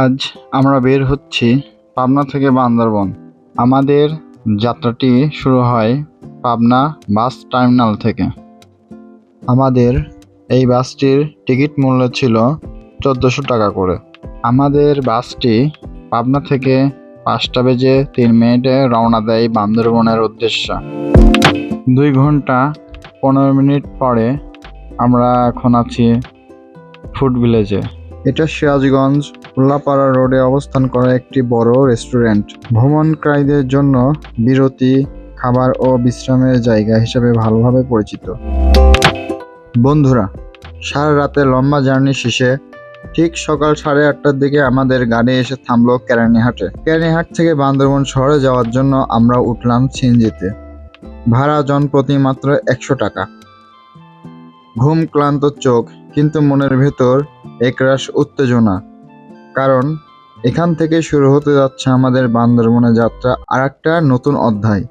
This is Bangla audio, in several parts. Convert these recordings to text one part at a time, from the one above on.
আজ আমরা বের হচ্ছি পাবনা থেকে বান্দরবন। আমাদের যাত্রাটি শুরু হয় পাবনা বাস টার্মিনাল থেকে। আমাদের এই বাসটির টিকিট মূল্য ছিল চোদ্দোশো টাকা করে। আমাদের বাসটি পাবনা থেকে পাঁচটা বেজে তিন মিনিটে রওনা দেয় বান্দরবনের উদ্দেশ্যে। দুই ঘণ্টা পনেরো মিনিট পরে আমরা এখন আছি ফুড ভিলেজে। এটা সিরাজগঞ্জ, উল্লাপাড়া রোডে অবস্থান করা একটি বড় রেস্টুরেন্ট। ভ্রমণকারীদের জন্য বিরতি, খাবার ও বিশ্রামের জায়গা হিসেবে ভালোভাবে পরিচিত। বন্ধুরা, সারা রাতে লম্বা জার্নি শেষে ঠিক সকাল সাড়ে আটটার দিকে আমাদের গাড়ি এসে থামলো কেরানীহাটে। কেরানীহাট থেকে বান্দরবন শহরে যাওয়ার জন্য আমরা উঠলাম সিএনজিতে। ভাড়া জনপ্রতি মাত্র একশো টাকা। ঘুম ক্লান্ত চোখ, কিন্তু মনের ভেতর একরাশ উত্তেজনা। কারণ, এখান থেকে শুরু হতে যাচ্ছে আমাদের বান্দরবনে যাত্রা আর একটা নতুন অধ্যায়।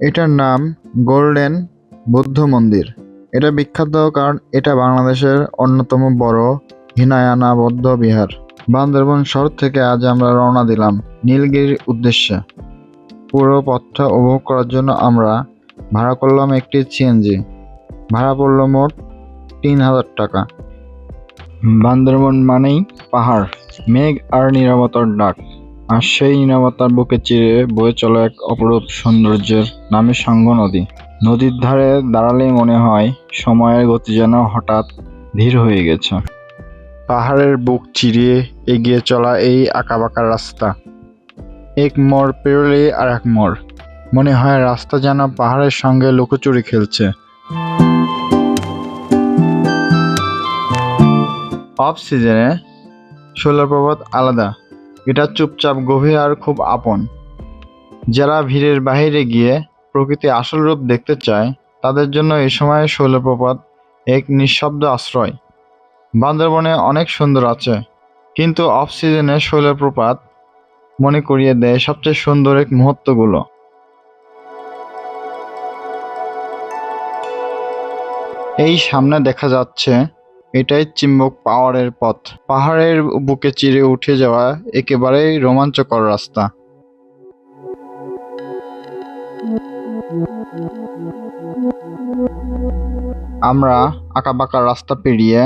এটার নাম গোল্ডেন বৌদ্ধ মন্দির। এটা বিখ্যাত কারণ এটা বাংলাদেশের অন্যতম বড় হিনায়ানা বৌদ্ধ বিহার। বান্দরবন শহর থেকে আজ আমরা রওনা দিলাম নীলগিরির উদ্দেশ্যে। পুরো পথটা উপভোগ করার জন্য আমরা ভাড়া করলাম একটি সিএনজি ভাড়া পড়ল মোট তিন হাজার টাকা। বান্দরবন মানেই পাহাড় মেঘ আর নিরাপত্তার ডাক। আর সেই নিরাপত্তার বুকে চিরে বয়ে চলা এক অপরূপ সৌন্দর্যের নামে সাঙ্গ নদী। নদীর ধারে দাঁড়ালেই মনে হয় সময়ের গতি যেন হঠাৎ ধীর হয়ে গেছে। পাহাড়ের বুক চিরিয়ে এগিয়ে চলা এই আঁকাবাঁকা রাস্তা। এক মোড় পেরোলেই আর এক মোড়। মনে হয় রাস্তা যেন পাহাড়ের সঙ্গে লুকোচুরি খেলছে। অফ সিজনে শৈলপ্রপাত আলাদা। এটা চুপচাপ গভীর আর খুব আপন। যারা ভিড়ের বাইরে গিয়ে প্রকৃতি আসল রূপ দেখতে চায়, তাদের জন্য এই সময় শৈলপ্রপাত এক নিঃশব্দ আশ্রয়। বান্দরবনে অনেক সুন্দর আছে, কিন্তু অফ সিজনে শৈলপ্রপাত মনে করিয়ে দেয় সবচেয়ে সুন্দর এক মুহূর্তগুলো। এই সামনে দেখা যাচ্ছে, এটাই চিম্বক পাওয়ারের পথ। পাহাড়ের বুকে চিরে উঠে যাওয়া একেবারেই রোমাঞ্চকর রাস্তা। আমরা আঁকাবাঁকা রাস্তা পেরিয়ে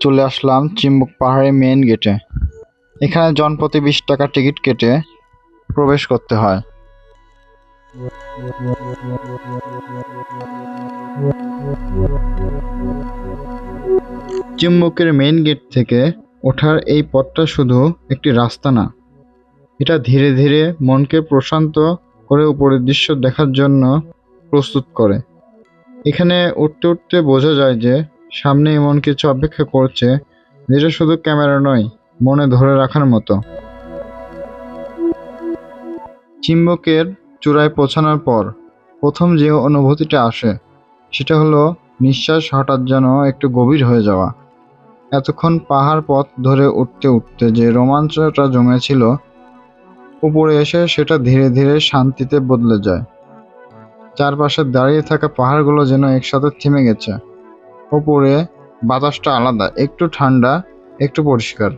চলে আসলাম চিম্বুক পাহাড়ের মেন গেটে এখানে জনপ্রতি বিশ টাকা টিকিট কেটে প্রবেশ করতে হয়। চিম্বুকের মেইন গেট থেকে ওঠার এই পথটা শুধু একটি রাস্তা না, এটা ধীরে ধীরে মনকে প্রশান্ত করে উপরের দৃশ্য দেখার জন্য প্রস্তুত করে। এখানে উঠতে উঠতে বোঝা যায় যে সামনে এমন কিছু অপেক্ষা করছে, যেটা শুধু ক্যামেরা নয় মনে ধরে রাখার মতো। চিম্বকের চূড়ায় পৌঁছানোর পর প্রথম যে অনুভূতিটা আসে, সেটা হলো নিঃশ্বাস হঠাৎ যেন একটু গভীর হয়ে যাওয়া। এতক্ষণ পাহাড় পথ ধরে উঠতে উঠতে যে রোমাঞ্চটা জমেছিল, উপরে এসে সেটা ধীরে ধীরে শান্তিতে বদলে যায়। চারপাশে দাঁড়িয়ে থাকা পাহাড়গুলো যেন একসাথে থেমে গেছে। উপরে বাতাসটা আলাদা, একটু ঠান্ডা, একটু পরিষ্কার।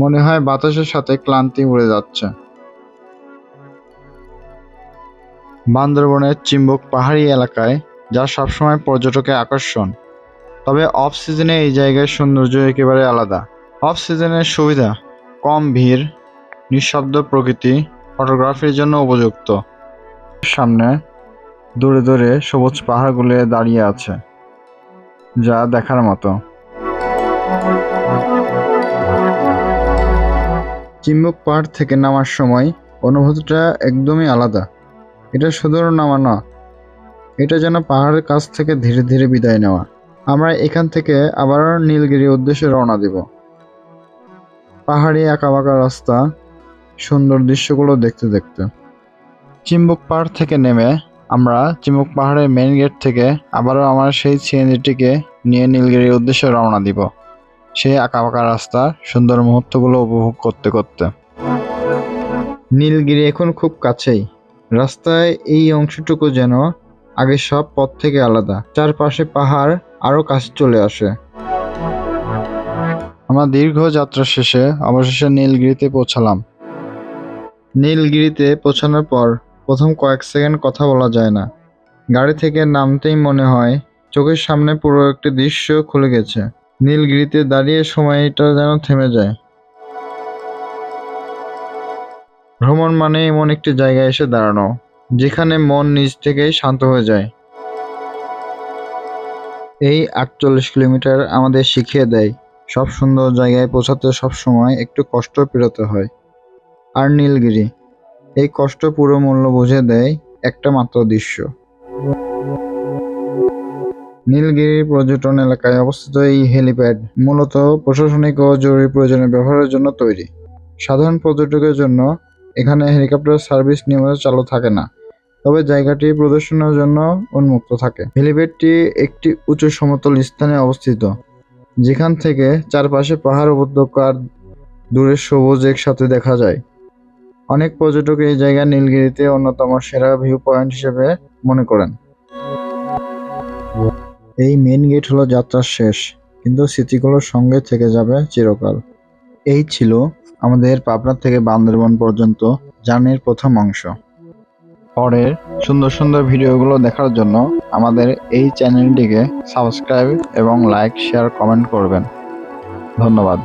মনে হয় বাতাসের সাথে ক্লান্তি উড়ে যাচ্ছে। বান্দরবনের চিম্বুক পাহাড়ি এলাকায়, যা সবসময় পর্যটকের আকর্ষণ। তবে অফ সিজনে এই জায়গার সৌন্দর্য একেবারে আলাদা। অফ সিজনের সুবিধা, কম ভিড়, নিঃশব্দ প্রকৃতি, ফটোগ্রাফির জন্য উপযুক্ত। সামনে দূরে দূরে সবুজ পাহাড়গুলো দাঁড়িয়ে আছে, যা দেখার মতো। চিম্বুক পাহাড় থেকে নামার সময় অনুভূতিটা একদমই আলাদা। এটা শুধু নামা না, এটা যেন পাহাড়ের কাছ থেকে ধীরে ধীরে বিদায় নেওয়া। আমরা এখান থেকে আবার নীলগিরির উদ্দেশ্যে রওনা দেব। পাহাড়ি আঁকাবাঁকা রাস্তা, সুন্দর দৃশ্যগুলো দেখতে দেখতে। চিম্বুক পাহাড় থেকে নেমে আমরা চিম্বুক পাহাড়ের মেন গেট থেকে আবারও আমার সেই সিএনজিটিকে নিয়ে নীলগিরির উদ্দেশ্যে রওনা দিব। সেই আঁকাবাঁকা রাস্তা, সুন্দর মুহূর্তগুলো উপভোগ করতে করতে। নীলগিরি এখন খুব কাছেই। রাস্তায় এই অংশটুকু যেন আগে সব পথ থেকে আলাদা। চারপাশে পাহাড়, আরও কাছে চলে আসে। আমরা দীর্ঘ যাত্রা শেষে অবশেষে নীলগিরিতে পৌঁছালাম। নীলগিরিতে পৌঁছানোর পর প্রথম কয়েক সেকেন্ড কথা বলা যায় না। গাড়ি থেকে নামতেই মনে হয় চোখের সামনে পুরো একটি দৃশ্য খুলে গেছে। নীলগিরিতে দাঁড়িয়ে সময়টা যেন থেমে যায়। ভ্রমণ মানে এমন একটি জায়গায় এসে দাঁড়ানো, যেখানে মন নিজ থেকেই শান্ত হয়ে যায়। এই আটচল্লিশ কিলোমিটার আমাদের শিখিয়ে দেয়, সব সুন্দর জায়গায় পৌঁছাতে সব সময় একটু কষ্ট পেরোতে হয়। আর নীলগিরি, এই কষ্ট পুরো মূল্য বুঝে দেয় একটা মাত্র দৃশ্য। নীলগিরি পর্যটন এলাকায় অবস্থিত এই হেলিপ্যাড মূলত প্রশাসনিক ও জরুরি প্রয়োজনে ব্যবহারের জন্য তৈরি। সাধারণ পর্যটকের জন্য এখানে হেলিকপ্টার সার্ভিস নিয়মিত চালু থাকে না, তবে জায়গাটি প্রদর্শনের জন্য উন্মুক্ত থাকে। হেলিপ্যাডটি একটি উঁচু সমতল স্থানে অবস্থিত, যেখান থেকে চারপাশে পাহাড় উপত্যকা আর দূরের সবুজ একসাথে দেখা যায়। অনেক পর্যটক এই জায়গা নীলগিরিতে অন্যতম সেরা ভিউ পয়েন্ট হিসেবে মনে করেন। এই মেন গেট হলো যাত্রার শেষ, কিন্তু স্মৃতিগুলোর সঙ্গে থেকে যাবে চিরকাল। এই ছিল আমাদের পাবনা থেকে বান্দরবন পর্যন্ত জার্নির প্রথম অংশ। পরের সুন্দর সুন্দর ভিডিওগুলো দেখার জন্য আমাদের এই চ্যানেলটিকে সাবস্ক্রাইব এবং লাইক শেয়ার কমেন্ট করবেন। ধন্যবাদ।